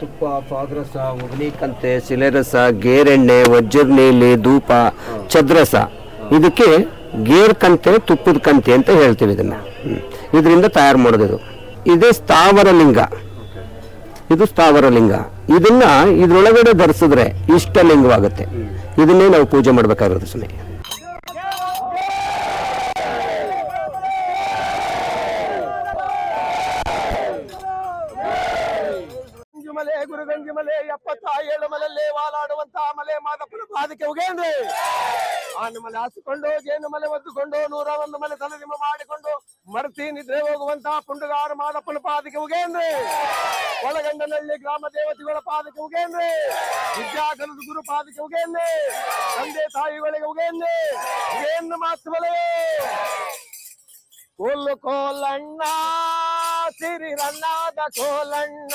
ತುಪ್ಪ ಪಾದ್ರಸ ಕಂತೆ ಸಿಲೆರಸ ಗೇರೆಣ್ಣೆ ವಜ್ರ ನೀಲಿ ಧೂಪ ಚದ್ರಸ ಇದಕ್ಕೆ ಗೇರ್ ಕಂತೆ ತುಪ್ಪದ ಕಂತೆ ಅಂತ ಹೇಳ್ತೀವಿ ಇದನ್ನ. ಇದರಿಂದ ತಯಾರು ಮಾಡೋದು ಇದು ಇದೇ ಸ್ಥಾವರ ಲಿಂಗ ಇದು ಸ್ಥಾವರ ಲಿಂಗ ಇದನ್ನ ಇದರೊಳಗಡೆ ಧರಿಸಿದ್ರೆ ಇಷ್ಟ ಲಿಂಗವಾಗುತ್ತೆ ಇದನ್ನೇ ನಾವು ಪೂಜೆ ಮಾಡ್ಬೇಕಾಗಿರೋದು ಸ್ವಾಮಿ. ಪಾದಕ್ಕೆ ಹೋಗೇನ್ರಿ? ಆ ಮಲೆ ಹಾಸಿಕೊಂಡು ಜೇನು ಮಲೆ ಒದ್ದುಕೊಂಡು ನೂರ ಒಂದು ಮಲೆ ತಲೆದಿಮ್ಮ ಮಾಡಿಕೊಂಡು, ಮರ್ತಿ ನಿದ್ರೆ ಹೋಗುವಂತ ಪುಂಡುಗಾರ ಮಾದಪ್ಪನ ಪಾದಕ್ಕೆ ಹೋಗೇನ್ರಿ? ಒಳಗಂಡನಹಳ್ಳಿ ಗ್ರಾಮ ದೇವತೆಗಳ ಪಾದಕ್ಕೆ ಹೋಗೇನ್ರಿ? ವಿದ್ಯಾಧನದ ಗುರು ಪಾದಕ್ಕೆ ಹೋಗೇನ್ರಿ? ತಂದೆ ತಾಯಿಗಳಿಗೆ ಹೋಗೇನ್ರಿ? ಏನು ಮಾತು ಮಲೆ ಕೋಲು ಕೋಲಣ್ಣ ರನ್ನಾದ ಕೋಲಣ್ಣ.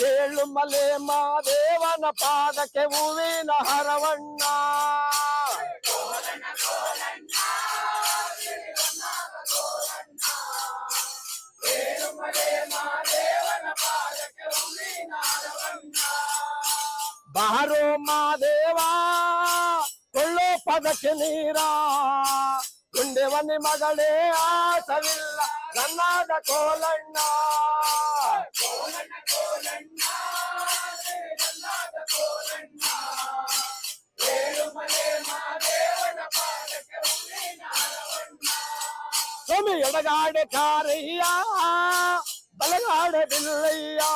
ಏಳು ಮಲೆ ಮಾದೇವನ ಪಾದಕ್ಕೆ ಹೂವಿನ ಹರವಣ್ಣ ಬಾರೋ ಮಾದೇವ ಕೊಳ್ಳೋ ಪದಕ್ಕೆ ನೀರ ಗುಂಡೆವನಿ ಮಗಳೇ ಆಸವಿಲ್ಲ ನನ್ನಾದ ಕೋಲಣ್ಣ சுமி இடகாடு காரையா பலகாடு பிள்ளையா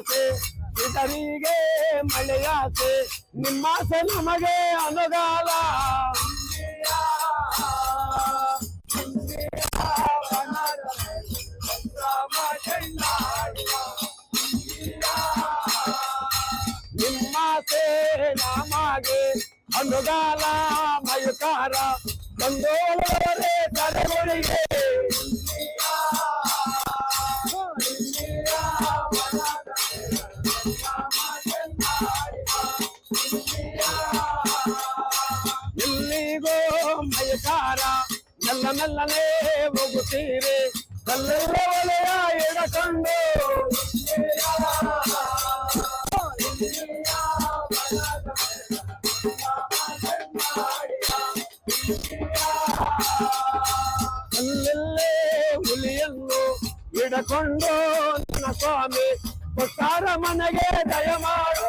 ಬಿದರಾಸೆ ಬಿದರಿಗೆ ಮಳೆಯಾಸೆ ನಿಮ್ಮಾಸೆ ನಮಗೆ ಅನುಗಾಲ ನಿಮ್ಮಾಸೆ ನಮಗೆ ಅನುಗಾಲ ಮಯುಕಾರ ಬಂದೋಳವರೇ ತಲೆಗೊಳಿಗೆ ಹಿಡಕೊಂಡು ನನ್ನ ಸ್ವಾಮಿ ಕೊಟ್ಟಾರ ಮನೆಗೆ ದಯಮಾಡು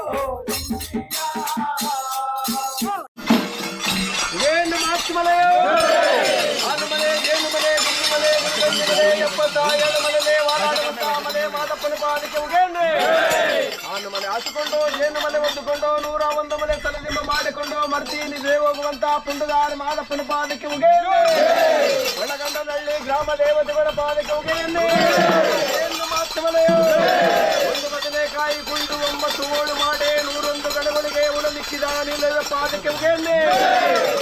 ಏನು ಮಾತು ಮಲೆಯೋ ಆನು ಮಲೆ ಏನು ಮಲೆ ಗುಂಡು ಮಲೆ ಗುಂಡು ಮಲೆ ಎಪ್ಪತ್ತ ಏಳು ಮಲೆ ವಾರಾಡುವಂತ ಮಲೆ ಮಾದಪ್ಪನ ಪಾದಕ್ಕೆ ಉಗೇನೆ ಆನು ಮಲೆ ಹಾಸಿಕೊಂಡು ಏನು ಮಲೆ ಒದ್ದುಕೊಂಡು ನೂರ ಒಂದು ಮಲೆ ತಲೆದಿಮ್ಮ ಮಾಡಿಕೊಂಡು ಮರ್ತೀನಿ ಹೋಗುವಂತ ಪುಂಡದಾರ ಮಾದಪ್ಪನ ಪಾದಕ್ಕೆ ಉಗೇನೆ ಒಳಗಂಡನಹಳ್ಳಿ ಗ್ರಾಮ ದೇವತೆಗಳ ಪಾದಕ್ಕೆ ಉಗೇನೆ ಏನು ಮಾತು ಮಲೆಯೋ ಒಂದು ಬದನೆಕಾಯಿ ಗುಂಡು ಒಂಬತ್ತು ಓಳು ಮಾಡಿ ನೂರೊಂದು ಗಣಗಳಿಗೆ ಉಳಲಿಕ್ಕಿದ ನಿಲ್ಲದ ಪಾದಕ್ಕೆ ಉಗೆಯನ್ನೇ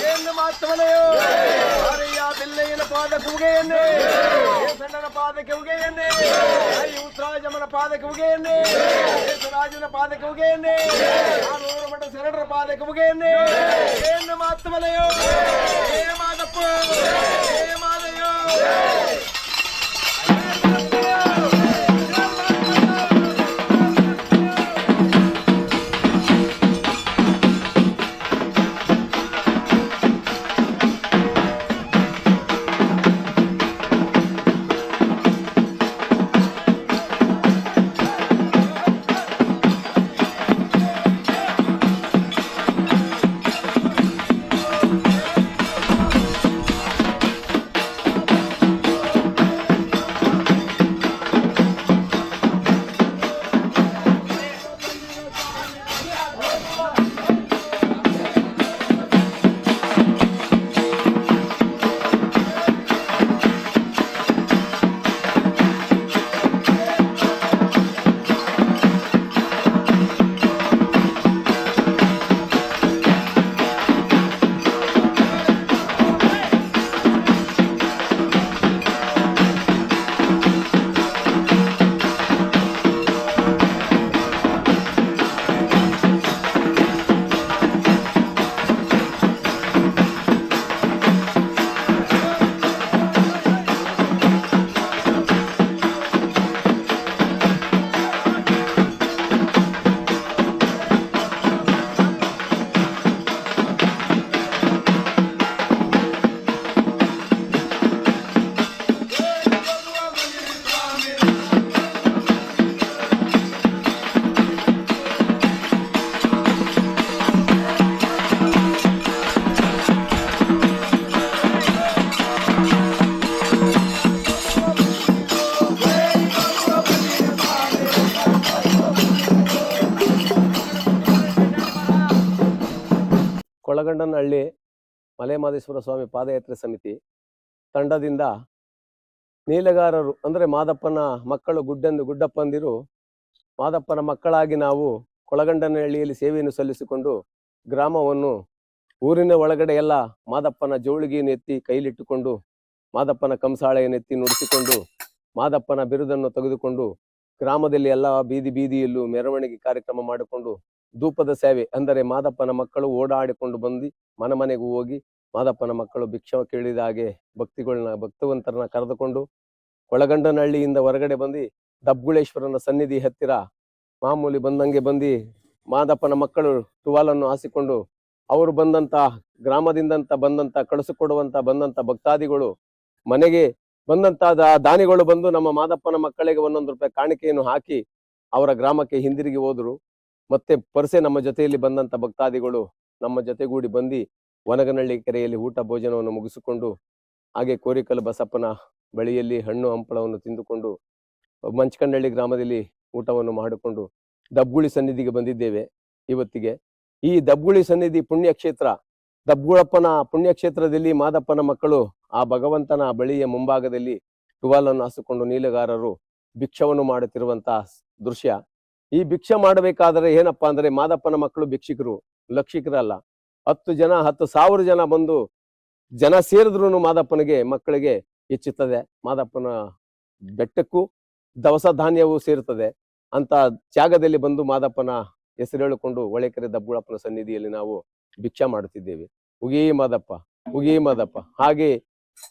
ಏನು ಮಾತವನೆಯೋ ಹರಿಯ ಬಿಲ್ಲೆಯನ ಪಾದಕ್ಕೆ ಉಗೆಯನ್ನೇ ಸಣ್ಣನ ಪಾದಕ್ಕೆ ಉಗೆಯನ್ನೇ ಐ ಉತ್ರಾಜಮನ ಪಾದಕ್ಕೆ ಉಗೆಯನ್ನೇ ರಾಜನ ಪಾದಕ್ಕೆ ಉಗೆಯನ್ನೇ ಆನೂರು ಮಠ ಶರಣರ ಪಾದಕ್ಕೆ ಉಗೆಯನ್ನೇ ಏನು ಮಾತವನೆಯೋ ಏ ಮಾದಪ್ಪ ಏ ಮಾದಯ್ಯೋ ಕೊಳಗಂಡನಹಳ್ಳಿ ಮಲೆಮಹದೇಶ್ವರ ಸ್ವಾಮಿ ಪಾದಯಾತ್ರೆ ಸಮಿತಿ ತಂಡದಿಂದ ನೀಲಗಾರರು ಅಂದರೆ ಮಾದಪ್ಪನ ಮಕ್ಕಳು ಗುಡ್ಡಂದು ಗುಡ್ಡಪ್ಪಂದಿರು ಮಾದಪ್ಪನ ಮಕ್ಕಳಾಗಿ ನಾವು ಕೊಳಗಂಡನಹಳ್ಳಿಯಲ್ಲಿ ಸೇವೆಯನ್ನು ಸಲ್ಲಿಸಿಕೊಂಡು ಗ್ರಾಮವನ್ನು ಊರಿನ ಒಳಗಡೆ ಎಲ್ಲ ಮಾದಪ್ಪನ ಜೋಳಿಗೆಯನ್ನು ಎತ್ತಿ ಕೈಲಿಟ್ಟುಕೊಂಡು ಮಾದಪ್ಪನ ಕಂಸಾಳೆಯನ್ನು ಎತ್ತಿ ನುಡಿಸಿಕೊಂಡು ಮಾದಪ್ಪನ ಬಿರುದನ್ನು ತೆಗೆದುಕೊಂಡು ಗ್ರಾಮದಲ್ಲಿ ಎಲ್ಲ ಬೀದಿ ಬೀದಿಯಲ್ಲೂ ಮೆರವಣಿಗೆ ಕಾರ್ಯಕ್ರಮ ಮಾಡಿಕೊಂಡು ಧೂಪದ ಸೇವೆ ಅಂದರೆ ಮಾದಪ್ಪನ ಮಕ್ಕಳು ಓಡಾಡಿಕೊಂಡು ಬಂದು ಮನೆ ಮನೆಗೂ ಹೋಗಿ ಮಾದಪ್ಪನ ಮಕ್ಕಳು ಭಿಕ್ಷ ಕೇಳಿದ ಹಾಗೆ ಭಕ್ತಿಗಳನ್ನ ಭಕ್ತವಂತರನ್ನ ಕರೆದುಕೊಂಡು ಕೊಳಗಂಡನಹಳ್ಳಿಯಿಂದ ಹೊರಗಡೆ ಬಂದು ದಬ್ಗುಳೇಶ್ವರನ ಸನ್ನಿಧಿ ಹತ್ತಿರ ಮಾಮೂಲಿ ಬಂದಂಗೆ ಬಂದು ಮಾದಪ್ಪನ ಮಕ್ಕಳು ಟುವಾಲನ್ನು ಹಾಸಿಕೊಂಡು ಅವರು ಬಂದಂತ ಗ್ರಾಮದಿಂದಂತ ಬಂದಂತ ಕಳಿಸಿಕೊಡುವಂತ ಬಂದಂತ ಭಕ್ತಾದಿಗಳು ಮನೆಗೆ ಬಂದಂತ ದಾನಿಗಳು ಬಂದು ನಮ್ಮ ಮಾದಪ್ಪನ ಮಕ್ಕಳಿಗೆ ಒಂದೊಂದು ರೂಪಾಯಿ ಕಾಣಿಕೆಯನ್ನು ಹಾಕಿ ಅವರ ಗ್ರಾಮಕ್ಕೆ ಹಿಂದಿರುಗಿ ಹೋದ್ರು. ಮತ್ತೆ ಪರ್ಸೆ ನಮ್ಮ ಜೊತೆಯಲ್ಲಿ ಬಂದಂತ ಭಕ್ತಾದಿಗಳು ನಮ್ಮ ಜೊತೆಗೂಡಿ ಬಂದು ವನಗನಹಳ್ಳಿ ಕೆರೆಯಲ್ಲಿ ಊಟ ಭೋಜನವನ್ನು ಮುಗಿಸಿಕೊಂಡು, ಹಾಗೆ ಕೋರಿಕಲ್ ಬಸಪ್ಪನ ಬಳಿಯಲ್ಲಿ ಹಣ್ಣು ಹಂಪಳವನ್ನು ತಿಂದುಕೊಂಡು, ಮಂಚಕನಹಳ್ಳಿ ಗ್ರಾಮದಲ್ಲಿ ಊಟವನ್ನು ಮಾಡಿಕೊಂಡು ದಬ್ಗುಳಿ ಸನ್ನಿಧಿಗೆ ಬಂದಿದ್ದೇವೆ ಇವತ್ತಿಗೆ. ಈ ದಬ್ಗುಳಿ ಸನ್ನಿಧಿ ಪುಣ್ಯಕ್ಷೇತ್ರ, ದಬ್ಗುಳಪ್ಪನ ಪುಣ್ಯಕ್ಷೇತ್ರದಲ್ಲಿ ಮಾದಪ್ಪನ ಮಕ್ಕಳು ಆ ಭಗವಂತನ ಬಳಿಯ ಮುಂಭಾಗದಲ್ಲಿ ಟುವಾಲನ್ನು ಹಾಸಿಕೊಂಡು ನೀಲಗಾರರು ಭಿಕ್ಷವನ್ನು ಮಾಡುತ್ತಿರುವಂತಹ ದೃಶ್ಯ. ಈ ಭಿಕ್ಷೆ ಮಾಡಬೇಕಾದ್ರೆ ಏನಪ್ಪಾ ಅಂದ್ರೆ ಮಾದಪ್ಪನ ಮಕ್ಕಳು ಭಿಕ್ಷಿಕರು, ಲಕ್ಷಿಕರಲ್ಲ. ಹತ್ತು ಜನ, ಹತ್ತು ಸಾವಿರ ಜನ ಬಂದು ಜನ ಸೇರಿದ್ರು ಮಾದಪ್ಪನಿಗೆ, ಮಕ್ಕಳಿಗೆ ಹೆಚ್ಚುತ್ತದೆ. ಮಾದಪ್ಪನ ಬೆಟ್ಟಕ್ಕೂ ದವಸ ಧಾನ್ಯವೂ ಸೇರುತ್ತದೆ. ಅಂತ ಜಾಗದಲ್ಲಿ ಬಂದು ಮಾದಪ್ಪನ ಹೆಸರು ಹೇಳಿಕೊಂಡು ಹೊಳೆಕೆರೆ ದಬ್ಬುಳಪ್ಪನ ಸನ್ನಿಧಿಯಲ್ಲಿ ನಾವು ಭಿಕ್ಷೆ ಮಾಡುತ್ತಿದ್ದೇವೆ. ಉಗಿ ಮಾದಪ್ಪ ಉಗಿ ಮಾದಪ್ಪ. ಹಾಗೆ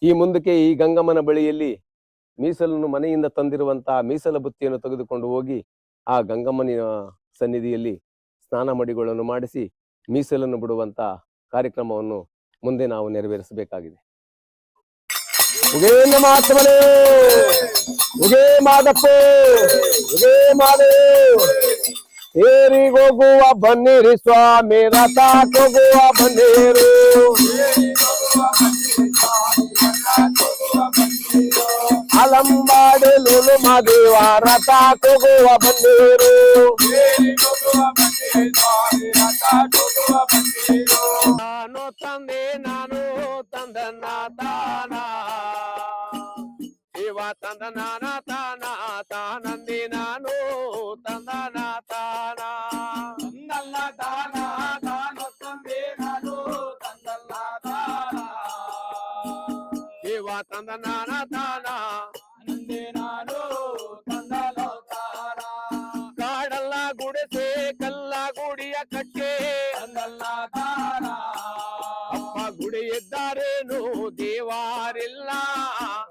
ಈ ಮುಂದಕ್ಕೆ ಈ ಗಂಗಮ್ಮನ ಬಳಿಯಲ್ಲಿ ಮೀಸಲನ್ನು ಮನೆಯಿಂದ ತಂದಿರುವಂತಹ ಮೀಸಲ ಬುತ್ತಿಯನ್ನು ತೆಗೆದುಕೊಂಡು ಹೋಗಿ ಆ ಗಂಗಮ್ಮನ ಸನ್ನಿಧಿಯಲ್ಲಿ ಸ್ನಾನ ಮಡಿಗಳನ್ನು ಮಾಡಿಸಿ ಮೀಸಲನ್ನು ಬಿಡುವಂತ ಕಾರ್ಯಕ್ರಮವನ್ನು ಮುಂದೆ ನಾವು ನೆರವೇರಿಸಬೇಕಾಗಿದೆ. ಮಾತಮನೆ ಉಗೇ ಮಾದಪ್ಪ! ಉಗೇ ಬನ್ನಿರಿ ಸ್ವಾಮಿ ರಥುವ ಬನ್ನಿರು! ಬನ್ನಿರು ಅಲಂಬಾಡಲು ಮಾದೇವ ರಥ ಹೋಗುವ ಬನ್ನಿರು ನಾನು ತಂದೆ ನಾನು ತಂದನ ತಾನ ಶಿವ ತಂದ ನಾನ ತಾನ ತಾನಂದಿ ನಾನು ತಂದನ ತಾನ ತಂದಲ್ಲ ತಾನ ತಾನು ತಂದೆ ನಾನು ತಂದಲ್ಲ ತಾನ ಶಿವ ತಂದ ನಾನ ತಾನ ನಂದೆ ನಾನು ತಂದಲೋ ತಾನ ಕಾಡಲ್ಲ ಗುಡಿಸೆ ಕಲ್ಲ ಗುಡಿಯ ಕಟ್ಟೆ ತಂದಲ್ಲ ತಾನ ಅಪ್ಪ ಗುಡಿ ಇದ್ದಾರೇನು ದೇವಾರಿಲ್ಲ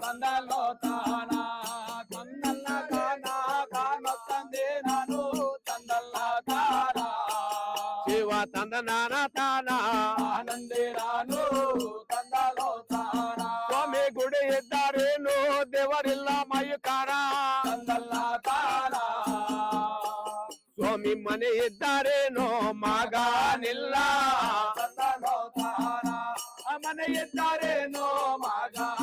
ತಂದಲೋ ತಾನ ತಂದಲ್ಲ ತಾನ ಕಾಣ ತಂದೆ ನಾನು ತಂದಲ್ಲ ತಾನ ಶಿವ ತಂದ ನಾನ ತಾನ ದೇವರಿಲ್ಲ ಮಯುಕಾರ ತಾನ ಸ್ವಾಮಿ ಮನೆ ಇದ್ದಾರೇನೋ ಮಗನಿಲ್ಲ ಮನೆ ಇದ್ದಾರೇನೋ ಮಗನಿಲ್ಲ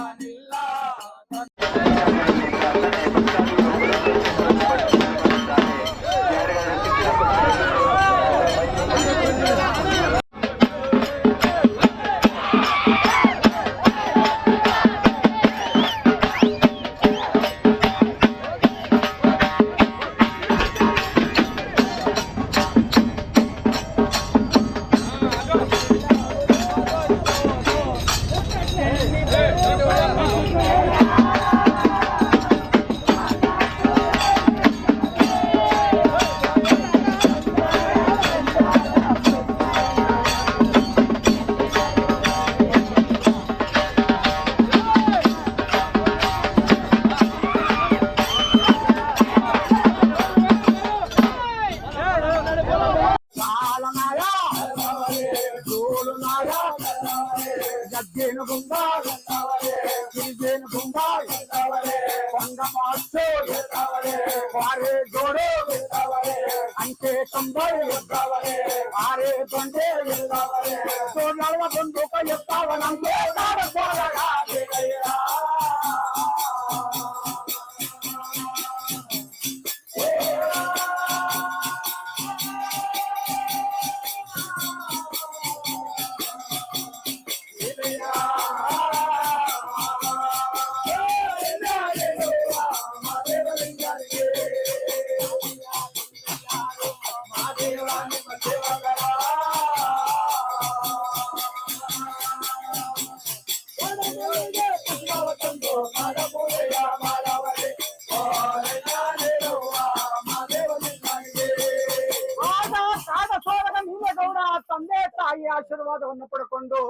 ಆಶೀರ್ವಾದವನ್ನು ಪಡ್ಕೊಂಡು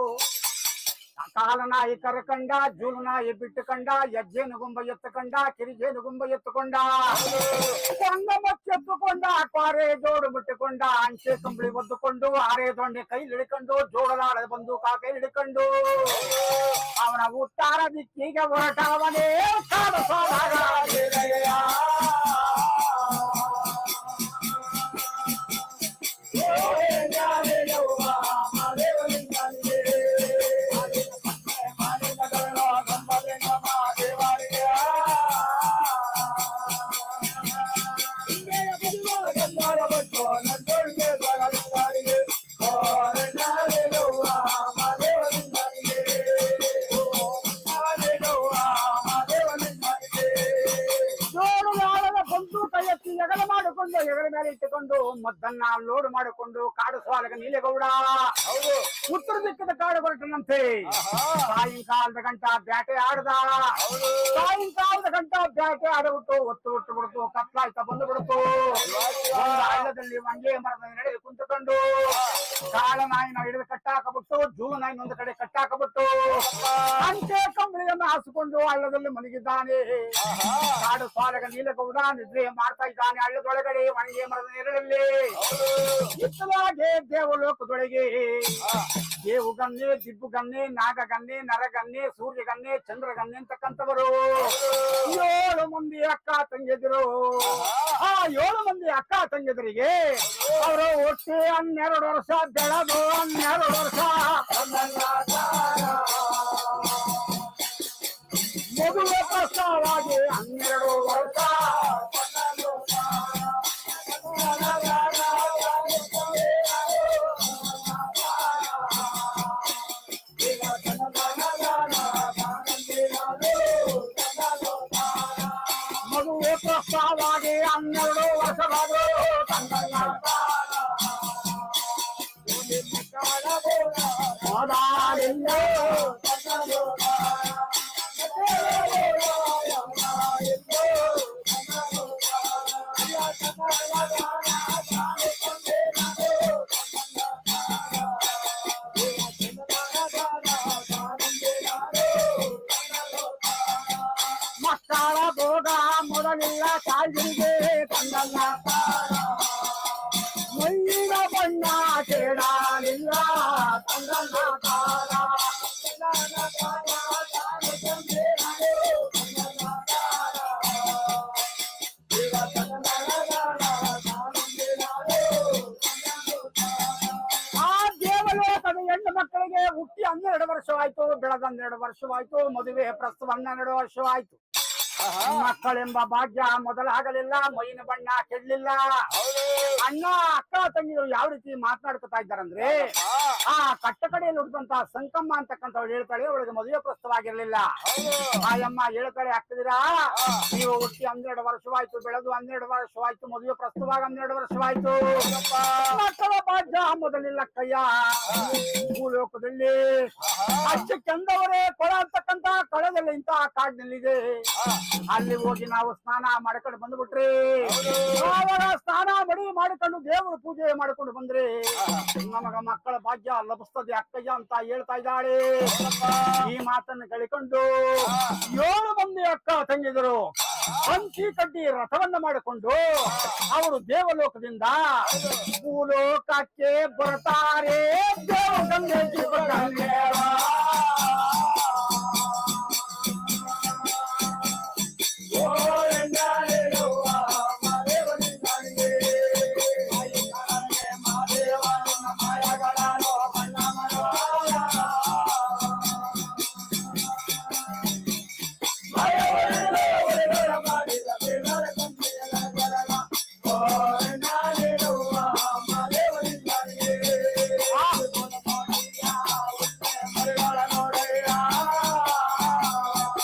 ಕಾಲನಾಯಿ ಕಂಡ ಜೂಲನಾಯಿ ಬಿಟ್ಟು ಕಂಡ ಹೆಜ್ಜೇನು ಗುಂಬ ಎತ್ತುಕೊಂಡ ಕಿರಿಜೇನು ಗುಂಬ ಎತ್ತುಕೊಂಡ ಎತ್ತುಕೊಂಡ ಪಾರೆ ಜೋಡು ಬಿಟ್ಟುಕೊಂಡ ಅಂಚೆ ಕಂಬಳಿ ಒದ್ದುಕೊಂಡು ಆರೆ ದೊಣ್ಣೆ ಕೈ ಹಿಡ್ಕೊಂಡು ಜೋಡಲಾಳ ಬಂದು ಕೈ ಹಿಡ್ಕೊಂಡು ಅವನ ಉತ್ತಾರ ದಿಕ್ಕಿಗೆ ಹೊರಟವನೇ ಕಾಡು ಸೋದಾಗ ಮದ್ದನ್ನ ಲೋಡ್ ಮಾಡಿಕೊಂಡು ಕಾಡು ಸ್ವಾಲಗ ನೀಲೇಗೌಡ. ಹೌದು. ಉತ್ತರ ದಿಕ್ಕದ ಕಾಡು ಹೊರಟನಂತೆ ಸಾಯಂಕಾಲದ ಗಂಟ ಬ್ಯಾಟೆ ಆಡದ. ಸಾಯಂಕಾಲದ ಗಂಟ ಬ್ಯಾಟೆ ಆಡಬಿಟ್ಟು ಒತ್ತು ಒಟ್ಟು ಬಿಡ್ತು ಕತ್ಲಾಯ್ತ ಬಂದು ಬಿಡ್ತು. ಒಂದು ಹಳ್ಳದಲ್ಲಿ ಒಂದೇ ಮರದ ನಡೆದು ಕುಂತುಕೊಂಡು ಕಾಳ ನಾಯಿನ ಹಿಡಿದು ಕಟ್ಟಾಕಬಿಟ್ಟು ಜೂ ನಾಯಿನ ಒಂದು ಕಡೆ ಕಟ್ಟಾಕಬಿಟ್ಟು ಅಂತೆ ಕಂಬಳಿಯನ್ನು ಹಾಸಿಕೊಂಡು ಹಳ್ಳದಲ್ಲಿ ಮಲಗಿದ್ದಾನೆ. ಕಾಡು ಸಾಲಗ ನೀಲಗೌಡ ನಿದ್ರೆ ಮಾಡ್ತಾ ಇದ್ದಾನೆ ಹಳ್ಳದೊಳಗಡೆ ಮಂಗೆ ಮರದ ನೆರಳಲ್ಲಿ. ಇತ್ತಲಾಗೆ ದೇವಲೋಕದೊಳಗೆ. ದೇವು ಗನ್ನೆ, ದಿಬ್ಬು ಗನ್ನೆ, ನಾಗ ಗನ್ನೆ ನರಗನ್ನೆ ಸೂರ್ಯ ಗನ್ನೆ, ಚಂದ್ರ ಅಂತಕ್ಕಂಥವರು. ಏಳು ಮಂದಿ ಅಕ್ಕ ತಂಗಿದ್ರು. ಆ ಏಳು ಮಂದಿ ಅಕ್ಕ ತಂಗಿದರಿಗೆ ಅವರು ಒಟ್ಟು ಹನ್ನೆರಡು ವರ್ಷ ಬೆಳೆದು ಹನ್ನೆರಡು ವರ್ಷ. ಮದುವೆ ಪ್ರಸ್ತಾವಾಗಿ ಹನ್ನೆರಡು ವರ್ಷ. ಮೊದಲಿಲ್ಲ ತಾಯಿಗೆ ತಂದಲ್ಲ ಮೈನ ಬಣ್ಣ ಕೇಳಲಿಲ್ಲ ತಂದಲ್ಲ ಕಾಲ ಆ ದೇವಲೋಕದ ಹೆಣ್ಣು ಮಕ್ಕಳಿಗೆ ಹುಟ್ಟಿ ಹನ್ನೆರಡು ವರ್ಷವಾಯ್ತು ಬೆಳೆದ ಹನ್ನೆರಡು ವರ್ಷವಾಯ್ತು ಮದುವೆ ಪ್ರಸ್ತುತ ಹನ್ನೆರಡು ವರ್ಷವಾಯ್ತು ಮಕ್ಕಳೆಂಬ ಭಾಗ್ಯ ಮೊದಲಾಗಲಿಲ್ಲ ಮೈನ ಬಣ್ಣ ಕೆಡ್ಲಿಲ್ಲ. ಅಣ್ಣ ಅಕ್ಕ ತಂಗಿಗಳು ಯಾವ ರೀತಿ ಮಾತನಾಡ್ಕೊತಾ ಇದ್ದಾರಂದ್ರೆ ಆ ಕಟ್ಟ ಕಡೆಯಲ್ಲಿ ಸಂಕಮ್ಮ ಅಂತಕ್ಕಂಥವ್ಳು ಹೇಳ್ತಾಳೆ ಅವಳಿಗೆ ಮದುವೆ ಪ್ರಸ್ತುತವಾಗಿರ್ಲಿಲ್ಲ. ಆಯಮ್ಮ ಹೇಳ್ತಾಳೆ ಆಗ್ತದಿರಾ ನೀವು ಹುಟ್ಟಿ ಹನ್ನೆರಡು ವರ್ಷವಾಯ್ತು ಬೆಳೆದು ಹನ್ನೆರಡು ವರ್ಷವಾಯ್ತು ಮದುವೆ ಪ್ರಸ್ತವಾಗ ಹನ್ನೆರಡು ವರ್ಷವಾಯ್ತು. ಮಕ್ಕಳ ಭಾಗ್ಯ ಮೊದಲಿಲ್ಲ ಕಯ್ಯ ಭೂಲೋಕದಲ್ಲಿ ಅಷ್ಟಕ್ಕೆಂದವರೇ ಕೊಳ ಅಂತಕ್ಕಂತ ಇಂತ ಕಾಡಿನಲ್ಲಿದೆ. ಅಲ್ಲಿ ಹೋಗಿ ನಾವು ಸ್ನಾನ ಮಾಡ್ಕೊಂಡು ಬಂದ್ಬಿಟ್ರಿ. ಸ್ನಾನ ಮಡಿ ಮಾಡಿಕೊಂಡು ದೇವರ ಪೂಜೆ ಮಾಡಿಕೊಂಡು ಬಂದ್ರಿ ನಮಗ ಮಕ್ಕಳ ಭಾಗ್ಯ ಲಭಿಸ್ತದೆ ಅಕ್ಕಯ್ಯ ಅಂತ ಹೇಳ್ತಾ ಇದ್ದಾಳೆ. ಈ ಮಾತನ್ನು ಕಳಿಕೊಂಡು ಏಳು ಮಂದಿ ಅಕ್ಕ ತಂಗಿದರು. ಹಂಚಿ ಕಡ್ಡಿ ರಥವನ್ನ ಮಾಡಿಕೊಂಡು ಅವರು ದೇವಲೋಕದಿಂದ ಭೂಲೋಕಕ್ಕೆ ಬರ್ತಾರೆ. ದೇವ ಗಂಗೆ ಜೀವ ಗಂಗೆ.